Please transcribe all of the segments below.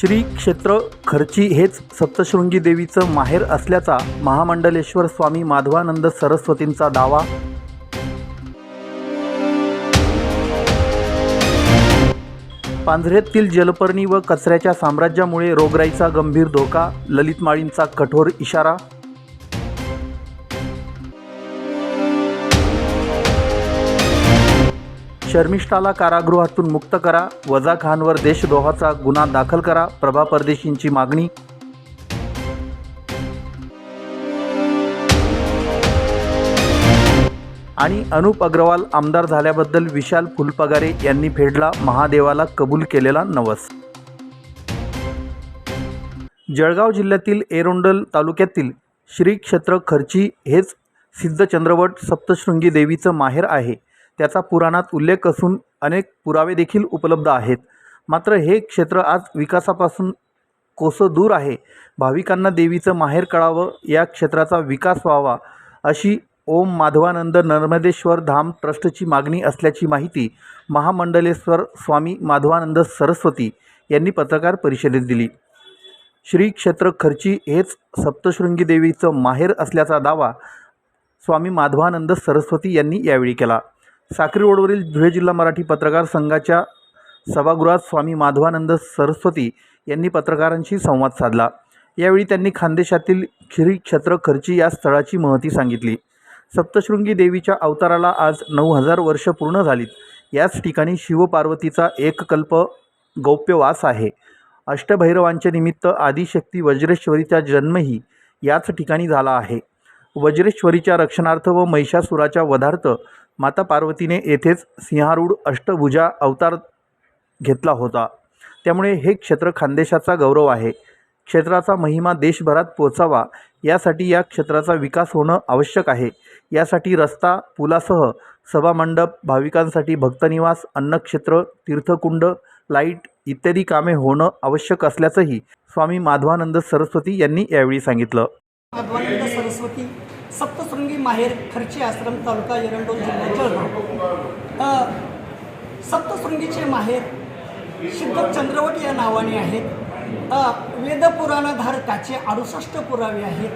श्री क्षेत्र खर्ची हेच सप्तशृंगी देवीचं माहेर असल्याचा महामंडलेश्वर स्वामी माधवानंद सरस्वतींचा दावा. पांझरेतील जलपर्णी व कचऱ्याच्या साम्राज्यामुळे रोगराईचा गंभीर धोका ललित माळींचा कठोर इशारा शर्मिष्ठाला कारागृहातून मुक्त करा. वजा खानवर देशद्रोहाचा गुन्हा दाखल करा. प्रभा परदेशींची मागणी. आणि अनुप अग्रवाल आमदार झाल्याबद्दल विशाल फुलपगारे यांनी फेडला. महादेवाला कबूल केलेला नवस. जळगाव जिल्ह्यातील एरोंडल तालुक्यातील श्री क्षेत्र खर्ची हेच सिद्धचंद्रवट सप्तशृंगी देवीचं माहेर आहे. त्याचा पुराणात उल्लेख असून अनेक पुरावे देखील उपलब्ध आहेत. मात्र हे क्षेत्र आज विकासापासून कोसं दूर आहे? भाविकांना देवीचं माहेर कळावं या क्षेत्राचा विकास व्हावा अशी ओम माधवानंद नर्मदेश्वर धाम ट्रस्टची मागणी असल्याची माहिती महामंडलेश्वर स्वामी माधवानंद सरस्वती यांनी पत्रकार परिषदेत दिली. श्री क्षेत्र खर्ची हेच सप्तशृंगी देवीचं माहेर असल्याचा दावा स्वामी माधवानंद सरस्वती यांनी यावेळी केला. साक्री रोडवरील धुळे जिल्हा मराठी पत्रकार संघाच्या सभागृहात स्वामी माधवानंद सरस्वती यांनी पत्रकारांशी संवाद साधला. यावेळी त्यांनी खानदेशातील खिरी क्षेत्र खर्ची या स्थळाची महती सांगितली. सप्तशृंगी देवीच्या अवताराला आज नऊ हजार वर्ष पूर्ण झालीत. याच ठिकाणी शिवपार्वतीचा एककल्प गौप्यवास आहे. अष्टभैरवांच्या निमित्त आदिशक्ती वज्रेश्वरीचा जन्मही याच ठिकाणी झाला आहे. वज्रेश्वरीच्या रक्षणार्थ व महिषासुराच्या वधार्थ माता पार्वतीने येथेच सिंहारूढ अष्टभुजा अवतार घेतला होता. त्यामुळे हे क्षेत्र खानदेशाचा गौरव आहे. क्षेत्राचा महिमा देशभरात पोचावा यासाठी या क्षेत्राचा विकास होणं आवश्यक आहे. यासाठी रस्ता पुलासह सभामंडप भाविकांसाठी भक्तनिवास अन्नक्षेत्र तीर्थकुंड लाइट इत्यादी कामे होणं आवश्यक असल्याचंही स्वामी माधवानंद सरस्वती यांनी यावेळी सांगितलं. माधवानंद सरस्वती सप्तशृंगी माहेर खर्ची आश्रम तालुका एरंडोल जिल्हा जळगाव. सप्तशृंगीचे माहेर सिद्ध चंद्रवट या नावाने आहेत. अ, वेदपुराणाधारकाचे अडुसष्ट पुरावे आहेत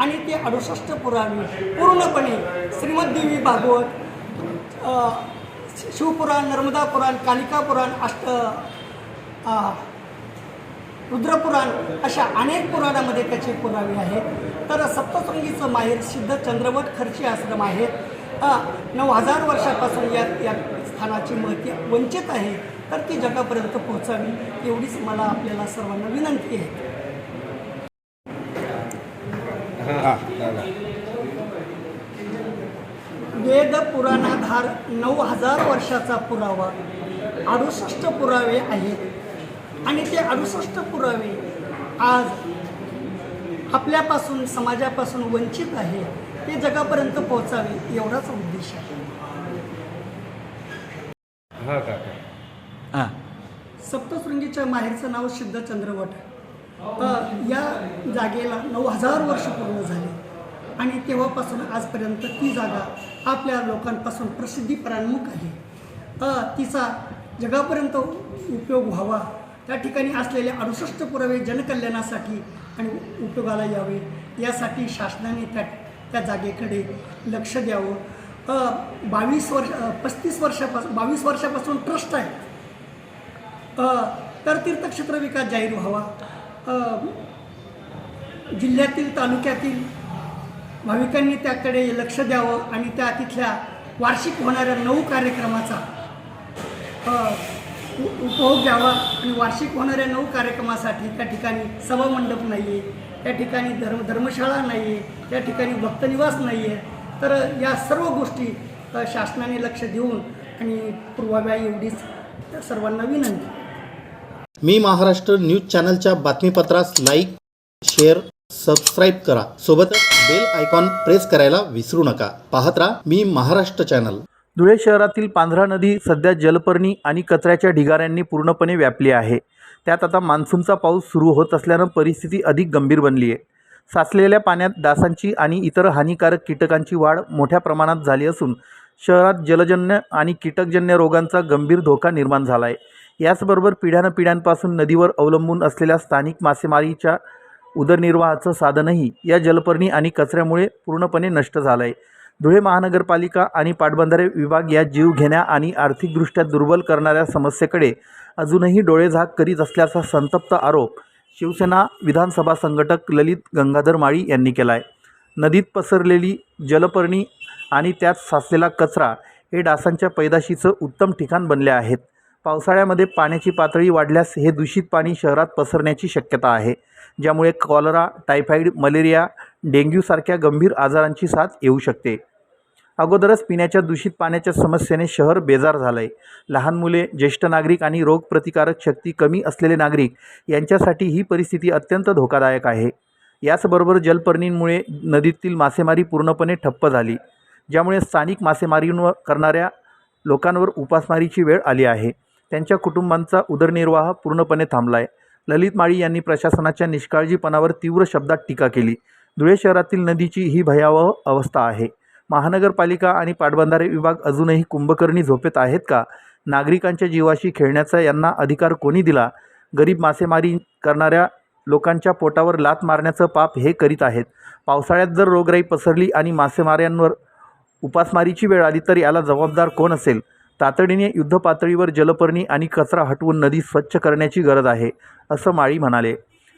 आणि ते अडुसष्ट पुरावे पूर्णपणे श्रीमद्देवी भागवत शिवपुराण नर्मदा पुराण कालिका पुराण अष्ट रुद्रपुराण अशा अनेक पुराणामध्ये त्याचे पुरावे आहेत. तर सप्तशृंगीचं माहेर सिद्ध चंद्रवट खर्ची आश्रम आहे. नऊ हजार वर्षापासून या या स्थानाची महती वंचित आहे. तर ती जगापर्यंत पोहोचावी एवढीच मला आपल्याला सर्वांना विनंती आहे. वेद पुराणाधार नऊ हजार वर्षाचा पुरावा. अडुसष्ट पुरावे आहेत. आणि ते अडुसष्ट पुरावे आज आपल्यापासून समाजापासून वंचित आहे ते जगापर्यंत पोहोचावे एवढाच उद्देश आहे. हा काका. हां. सप्तशृंगीच्या माहेरचं नाव सिद्ध चंद्रवट अ, या जागेला नऊ हजार वर्ष पूर्ण झाले. आणि तेव्हापासून आजपर्यंत ती जागा आपल्या लोकांपासून प्रसिद्धी प्रान्मुख आहे. अ, तिचा जगापर्यंत उपयोग व्हावा त्या ठिकाणी असलेले अडुसष्ट पुरावे जनकल्याणासाठी आणि उपयोगाला यावे यासाठी शासनाने त्या त्या जागेकडे लक्ष द्यावं. बावीस वर्ष पस्तीस वर्षापासून बावीस वर्षापासून ट्रस्ट आहे. तर तीर्थक्षेत्र विकास जाहीर व्हावा. जिल्ह्यातील तालुक्यातील भाविकांनी त्याकडे लक्ष द्यावं आणि त्या तिथल्या वार्षिक होणाऱ्या नऊ कार्यक्रमाचा उपभोग घ्यावा आणि वार्षिक होणाऱ्या नऊ कार्यक्रमासाठी त्या ठिकाणी सभामंडप नाही आहे त्या ठिकाणी धर्म धर्मशाळा नाही आहे त्या ठिकाणी भक्तनिवास नाही आहे तर या सर्व गोष्टी शासनाने लक्ष देऊन आणि पूर्वाव्या एवढीच सर्वांना विनंती. मी महाराष्ट्र न्यूज चॅनलच्या बातमीपत्रास लाईक शेअर सबस्क्राईब करा. सोबतच बेल आयकॉन प्रेस करायला विसरू नका. पाहत राहा मी महाराष्ट्र चॅनल. धुळे शहरातील पांझरा नदी सध्या जलपर्णी आणि कचऱ्याच्या ढिगाऱ्यांनी पूर्णपणे व्यापली आहे. त्यात आता मान्सूनचा पाऊस सुरू होत असल्यानं परिस्थिती अधिक गंभीर बनली आहे. साचलेल्या पाण्यात डासांची आणि इतर हानिकारक कीटकांची वाढ मोठ्या प्रमाणात झाली असून शहरात जलजन्य आणि कीटकजन्य रोगांचा गंभीर धोका निर्माण झाला आहे. याचबरोबर पिढ्यानपिढ्यांपासून नदीवर अवलंबून असलेल्या स्थानिक मासेमारीच्या उदरनिर्वाहाचं साधनही या जलपर्णी आणि कचऱ्यामुळे पूर्णपणे नष्ट झालं आहे धुळे महानगरपालिका आणि पाटबंधारे विभाग या जीव घेण्या आणि आर्थिकदृष्ट्या दुर्बल करणाऱ्या समस्येकडे अजूनही डोळेझाक करीत असल्याचा संतप्त आरोप शिवसेना विधानसभा संघटक ललित गंगाधर माळी यांनी केला आहे नदीत पसरलेली जलपर्णी आणि त्यात साचलेला कचरा हे डासांच्या पैदाशीचं उत्तम ठिकाण बनले आहेत. पावसाळ्यामध्ये पाण्याची पातळी वाढल्यास हे दूषित पाणी शहरात पसरण्याची शक्यता आहे ज्यामुळे कॉलरा टायफॉईड मलेरिया डेंग्यूसारख्या गंभीर आजारांची साथ येऊ शकते. अगोदरच पिण्याच्या दूषित पाण्याच्या समस्येने शहर बेजार झालं आहे लहान मुले ज्येष्ठ नागरिक आणि रोगप्रतिकारक शक्ती कमी असलेले नागरिक यांच्यासाठी ही परिस्थिती अत्यंत धोकादायक आहे. याचबरोबर जलपर्णींमुळे नदीतील मासेमारी पूर्णपणे ठप्प झाली ज्यामुळे स्थानिक मासेमारीवर करणाऱ्या लोकांवर उपासमारीची वेळ आली आहे. त्यांच्या कुटुंबांचा उदरनिर्वाह पूर्णपणे थांबला आहे ललित माळी यांनी प्रशासनाच्या निष्काळजीपणावर तीव्र शब्दात टीका केली. धुळे शहरातील नदीची ही भयावह अवस्था आहे. महानगरपालिका आणि पाटबंधारे विभाग अजूनही कुंभकर्णी झोपेत आहेत का? नागरिकांच्या जीवाशी खेळण्याचा यांना अधिकार कोणी दिला? गरीब मासेमारी करणाऱ्या लोकांच्या पोटावर लात मारण्याचं पाप हे करीत आहेत. पावसाळ्यात जर रोगराई पसरली आणि मासेमाऱ्यांवर उपासमारीची वेळ आली तर याला जबाबदार कोण असेल? तातडीने युद्धपातळीवर जलपर्णी आणि कचरा हटवून नदी स्वच्छ करण्याची गरज आहे असं माळी म्हणाले.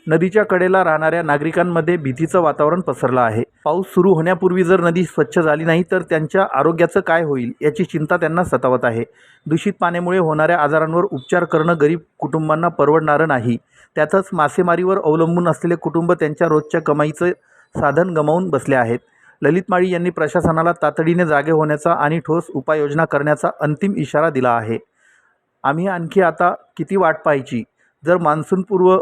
नदीच्या कडेला राहणाऱ्या नागरिकांमध्ये भीतीचं वातावरण पसरलं आहे. पाऊस सुरू होण्यापूर्वी जर नदी स्वच्छ झाली नाही तर त्यांच्या आरोग्याचं काय होईल याची चिंता त्यांना सतावत आहे. दूषित पाण्यामुळे होणाऱ्या आजारांवर उपचार करणं गरीब कुटुंबांना परवडणारं नाही. त्यातच मासेमारीवर अवलंबून असलेले कुटुंब त्यांच्या रोजच्या कमाईचं साधन गमावून बसले आहेत. ललित माळी यांनी प्रशासनाला तातडीने जागे होण्याचा आणि ठोस उपाययोजना करण्याचा अंतिम इशारा दिला आहे. आम्ही आणखी आता किती वाट पाहायची? जर मान्सूनपूर्व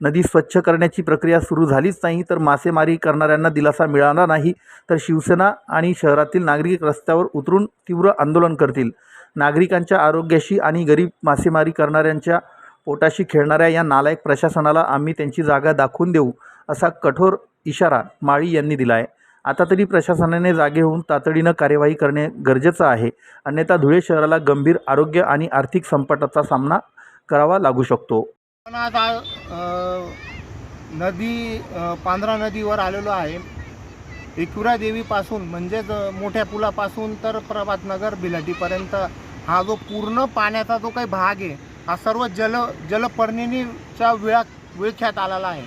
नदी स्वच्छ करण्याची प्रक्रिया सुरू झालीच नाही तर मासेमारी करणाऱ्यांना दिलासा मिळाला नाही तर शिवसेना आणि शहरातील नागरिक रस्त्यावर उतरून तीव्र आंदोलन करतील. नागरिकांच्या आरोग्याशी आणि गरीब मासेमारी करणाऱ्यांच्या पोटाशी खेळणाऱ्या या नालायक प्रशासनाला आम्ही त्यांची जागा दाखवून देऊ असा कठोर इशारा माळी यांनी दिला आहे. आता तरी प्रशासनाने जागे होऊन तातडीनं कार्यवाही करणे गरजेचं आहे. अन्यथा धुळे शहराला गंभीर आरोग्य आणि आर्थिक संकटाचा सामना करावा लागू शकतो. पण आज नदी पांढरा नदीवर आलेलो आहे. एकविरा देवीपासून म्हणजेच मोठ्या पुलापासून तर प्रभातनगर बिलाटीपर्यंत हा जो पूर्ण पाण्याचा जो काही भाग आहे हा सर्व जल जलपर्णिनीच्या विळा विळख्यात आलेला आहे.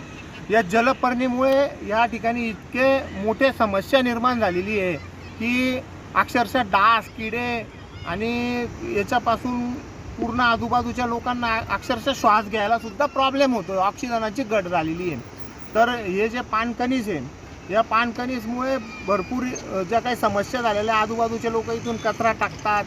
या जलपर्णीमुळे या ठिकाणी इतके मोठे समस्या निर्माण झालेली आहे की अक्षरशः डास किडे आणि याच्यापासून पूर्ण आजूबाजूच्या लोकांना अक्षरशः श्वास घ्यायला सुद्धा प्रॉब्लेम होतो ऑक्सिजनाची घट झालेली आहे. तर हे जे पानकणीस आहे या पानकणीसमुळे भरपूर ज्या काही समस्या झालेल्या आजूबाजूचे लोक इथून कचरा टाकतात.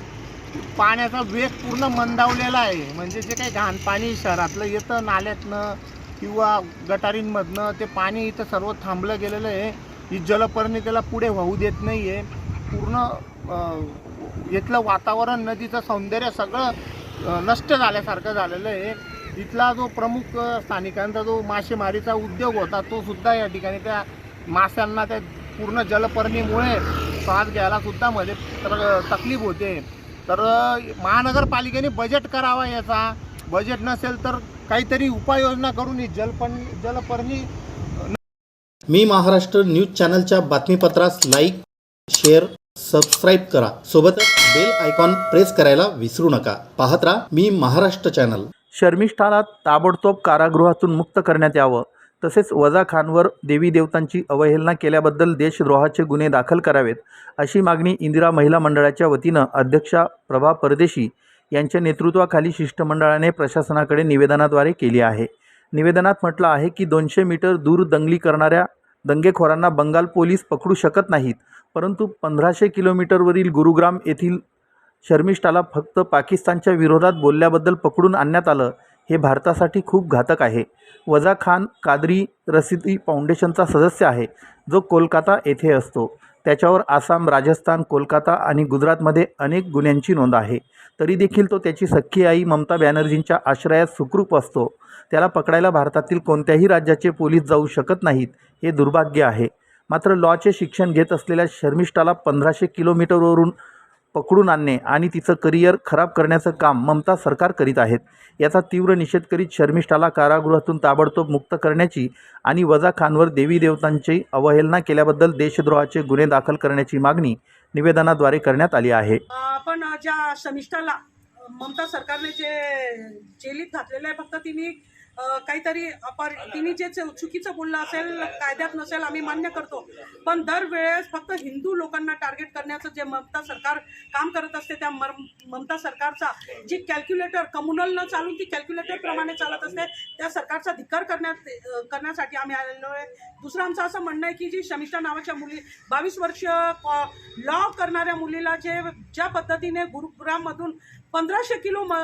पाण्याचा वेग पूर्ण मंदावलेला आहे. म्हणजे जे काही घाण पाणी शहरातलं येतं नाल्यातनं किंवा गटारींमधनं ते पाणी इथं सर्व थांबलं गेलेलं आहे. ही जलपर्णी त्याला पुढे वाहू देत नाही आहे पूर्ण इथलं वातावरण नदीचं सौंदर्य सगळं नष्ट झाल्यासारखं झालेलं आहे. इथला जो प्रमुख स्थानिकांचा जो मासेमारीचा उद्योग होता तो सुद्धा या ठिकाणी त्या माशांना त्या पूर्ण जलपर्णीमुळे श्वास घ्यायलासुद्धा मध्ये तर तकलीफ होते. तर महानगरपालिकेने बजेट करावा याचा. बजेट नसेल तर काहीतरी उपाययोजना करून ही जलपण जलपर्णी मी महाराष्ट्र न्यूज चॅनलच्या बातमीपत्रास लाईक शेअर सबस्क्राईब करा. सोबतच बेल आयकॉन प्रेस करायला विसरू नका. पाहत राहा मी महाराष्ट्र चॅनल. शर्मिष्ठाला ताबडतोब कारागृहातून मुक्त करण्यात यावं. तसेच वजा खानवर देवी देवतांची अवहेलना केल्याबद्दल देशद्रोहाचे गुन्हे दाखल करावेत अशी मागणी इंदिरा महिला मंडळाच्या वतीनं अध्यक्षा प्रभा परदेशी यांच्या नेतृत्वाखाली शिष्टमंडळाने प्रशासनाकडे निवेदनाद्वारे केली आहे. निवेदनात म्हटलं आहे की दोनशे मीटर दूर दंगली करणाऱ्या दंगेखोरांना बंगाल पोलीस पकडू शकत नाहीत परंतु पंधराशे किलोमीटरवरील गुरुग्राम येथील शर्मिष्ठाला फक्त पाकिस्तानच्या विरोधात बोलल्याबद्दल पकडून आणण्यात आलं हे भारतासाठी खूप घातक आहे. वजा खान कादरी रसिदी फाउंडेशनचा सदस्य आहे जो कोलकाता येथे असतो. त्याच्यावर आसाम राजस्थान कोलकाता आणि गुजरातमध्ये अनेक गुन्ह्यांची नोंद आहे. तरी देखील तो त्याची सख्खी आई ममता बॅनर्जींच्या आश्रयात सुखरूप असतो. त्याला पकडायला भारतातील कोणत्याही राज्याचे पोलीस जाऊ शकत नाहीत हे दुर्भाग्य आहे. मात्र लॉचे शिक्षण घेत असलेल्या शर्मिष्ठाला पंधराशे किलोमीटरवरून पकडून आणणे आणि तिचं करिअर खराब करण्याचं काम ममता सरकार करीत आहेत. याचा तीव्र निषेध करीत शर्मिष्ठाला कारागृहातून ताबडतोब मुक्त करण्याची आणि वजा खानवर देवी देवतांची अवहेलना केल्याबद्दल देशद्रोहाचे गुन्हे दाखल करण्याची मागणी निवेदनाद्वारे करण्यात आली आहे. आपण ज्या शर्मिष्ठाला ममता सरकारने जे जेलीत घातलेलं आहे फक्त तिने काहीतरी अपार तिने जे चुकीचं बोललं असेल कायद्यात नसेल आम्ही मान्य करतो. पण दरवेळेस फक्त हिंदू लोकांना टार्गेट करण्याचं जे ममता सरकार काम करत असते त्या मर ममता सरकारचा जी कॅल्क्युलेटर कम्युनल न चालून ती कॅल्क्युलेटर प्रमाणे चालत असते त्या सरकारचा धिक्कार करण्यात करण्यासाठी आम्ही आलेलो आहे. दुसरं आमचं असं म्हणणं आहे की जी शमिष्ठा नावाच्या मुली बावीस वर्ष लॉ करणाऱ्या मुलीला जे ज्या पद्धतीने गुरुग्राममधून पंधराशे किलो म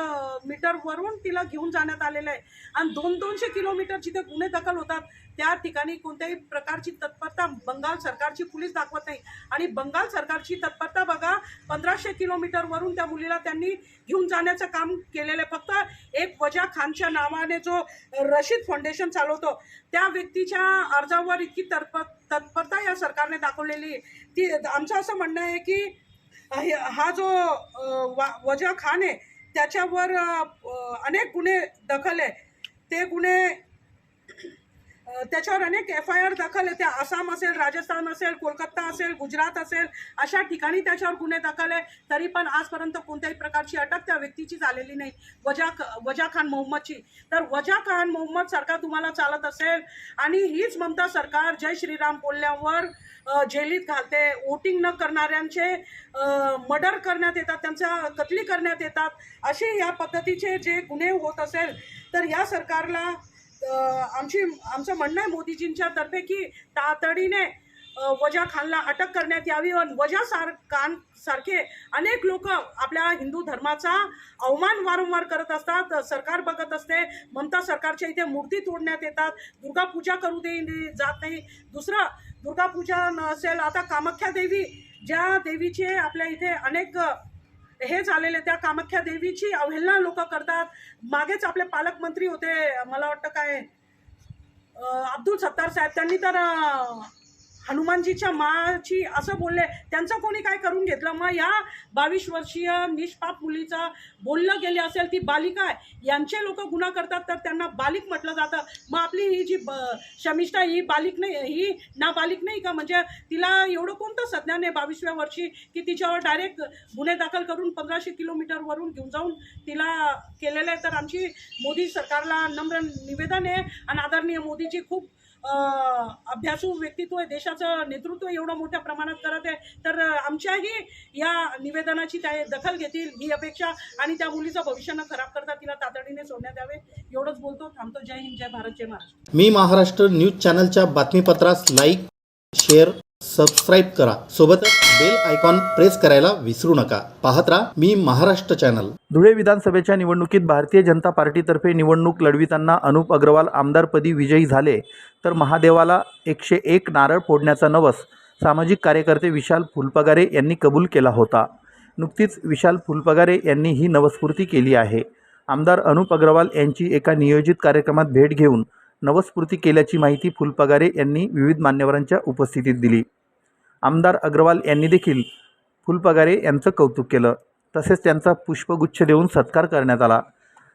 मीटरवरून तिला घेऊन जाण्यात आलेलं आहे. आणि दोन दोनशे किलोमीटर जिथे गुन्हे दाखल होतात त्या ठिकाणी कोणत्याही प्रकारची तत्परता बंगाल सरकारची पोलीस दाखवत नाही. आणि बंगाल सरकारची तत्परता बघा पंधराशे किलोमीटरवरून त्या मुलीला त्यांनी घेऊन जाण्याचं काम केलेलं आहे. फक्त एक वजा खानच्या नावाने जो रशीद फाउंडेशन चालवतो त्या व्यक्तीच्या अर्जावर इतकी तत्पर तत्परता या सरकारने दाखवलेली आहे. ती आमचं असं म्हणणं आहे की हा जो अ, वजा खान आहे त्याच्यावर अनेक गुन्हे दखल आहे. ते गुन्हे त्याच्यावर अनेक एफ आय आर दाखल आहे. त्या आसाम असेल राजस्थान असेल कोलकाता असेल गुजरात असेल अशा ठिकाणी त्याच्यावर गुन्हे दाखल आहे. तरी पण आजपर्यंत कोणत्याही प्रकारची अटक त्या व्यक्तीची झालेली नाही. वजा वजा खान मोहम्मदची. तर वजा खान मोहम्मद सरकार तुम्हाला चालत असेल आणि हीच ममता सरकार जय श्रीराम बोलल्यावर जेलीत घालते. वोटिंग न करणाऱ्यांचे मर्डर करण्यात येतात त्यांच्या कतली करण्यात येतात. असे या पद्धतीचे जे गुन्हे होत असेल तर या सरकारला आमची आमचं म्हणणं आहे मोदीजींच्या तर्फे की तातडीने वजा खानला अटक करण्यात यावी आणि वजा सार खान सारखे अनेक लोक आपल्या हिंदू धर्माचा अवमान वारंवार करत असतात. सरकार बघत असते. ममता सरकारच्या इथे मूर्ती तोडण्यात येतात. दुर्गा पूजा करू दे जात नाही. दुसरं दुर्गा पूजा नसेल आता कामाख्या देवी ज्या देवीचे आपल्या इथे अनेक हे झालेले त्या कामाख्या देवीची अवहेलना लोक करतात. मागेच आपले पालकमंत्री होते मला वाटतं काय अब्दुल सत्तार साहेब त्यांनी तर हनुमानजीच्या माची असं बोलले त्यांचं कोणी काय करून घेतलं? मग या बावीस वर्षीय निष्पाप मुलीचा बोललं गेले असेल ती बालिका आहे यांचे लोक गुन्हा करतात तर त्यांना बालिक म्हटलं जातं. मग आपली ही जी ब शमिष्ठा ही बालिक नाही ही नाबालिक नाही का? म्हणजे तिला एवढं कोणतं संज्ञान आहे बावीसव्या वर्षी की तिच्यावर डायरेक्ट गुन्हे दाखल करून पंधराशे किलोमीटरवरून घेऊन जाऊन तिला केलेलं आहे? तर आमची मोदी सरकारला नम्र निवेदन आहे आणि आदरणीय मोदीजी खूप अभ्यासू व्यक्तित्व आहे देशाचं नेतृत्व एवढं मोठ्या प्रमाणात करत आहे. तर आमच्याही या निवेदनाची त्या दखल घेतील ही अपेक्षा आणि त्या मुलीचं भविष्य न खराब करता तिला तातडीने सोडण्यात यावे. एवढंच बोलतो. थांबतो. जय हिंद जय भारत जय महाराष्ट्र. मी महाराष्ट्र न्यूज चॅनलच्या बातमीपत्रास लाईक शेअर सबस्क्राईब करा. सोबतच बेल आयकॉन प्रेस करायला विसरू नका. पाहत राहा मी महाराष्ट्र चॅनल धुळे विधानसभेच्या निवडणुकीत भारतीय जनता पार्टीतर्फे निवडणूक लढविताना अनुप अग्रवाल आमदारपदी विजयी झाले तर महादेवाला एकशे एक नारळ फोडण्याचा नवस सामाजिक कार्यकर्ते विशाल फुलपगारे यांनी कबूल केला होता. नुकतीच विशाल फुलपगारे यांनी ही नवस्फूर्ती केली आहे. आमदार अनुप अग्रवाल यांची एका नियोजित कार्यक्रमात भेट घेऊन नवस्फूर्ती केल्याची माहिती फुलपगारे यांनी विविध मान्यवरांच्या उपस्थितीत दिली. आमदार अग्रवाल यांनी देखील फुलपगारे यांचं कौतुक केलं. तसेच त्यांचा पुष्पगुच्छ देऊन सत्कार करण्यात आला.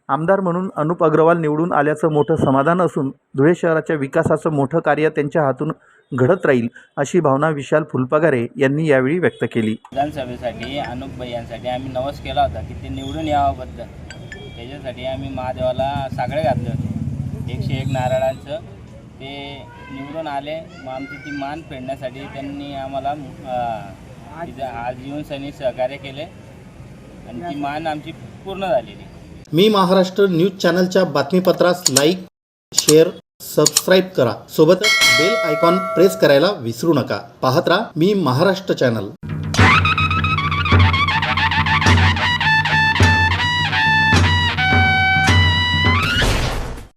आमदार म्हणून अनुप अग्रवाल निवडून आल्याचं मोठं समाधान असून धुळे शहराच्या विकासाचं मोठं कार्य त्यांच्या हातून घडत राहील अशी भावना विशाल फुलपगारे यांनी यावेळी व्यक्त केली. विधानसभेसाठी अनुप यांसाठी आम्ही नवस केला होता की ते निवडून यावाबद्दल त्याच्यासाठी आम्ही महादेवाला सागळे घातले होते. एकशे एक नारळांचं ते निवडून आले. मग आमची ती मान फेडण्यासाठी त्यांनी आम्हाला आज येऊन सनी सहकार्य केले. आणि ती मान आमची पूर्ण झालेली. मी महाराष्ट्र न्यूज चॅनलच्या बातमीपत्रास लाईक शेअर सबस्क्राईब करा. सोबतच बेल आयकॉन प्रेस करायला विसरू नका. पाहत राहा मी महाराष्ट्र चॅनल.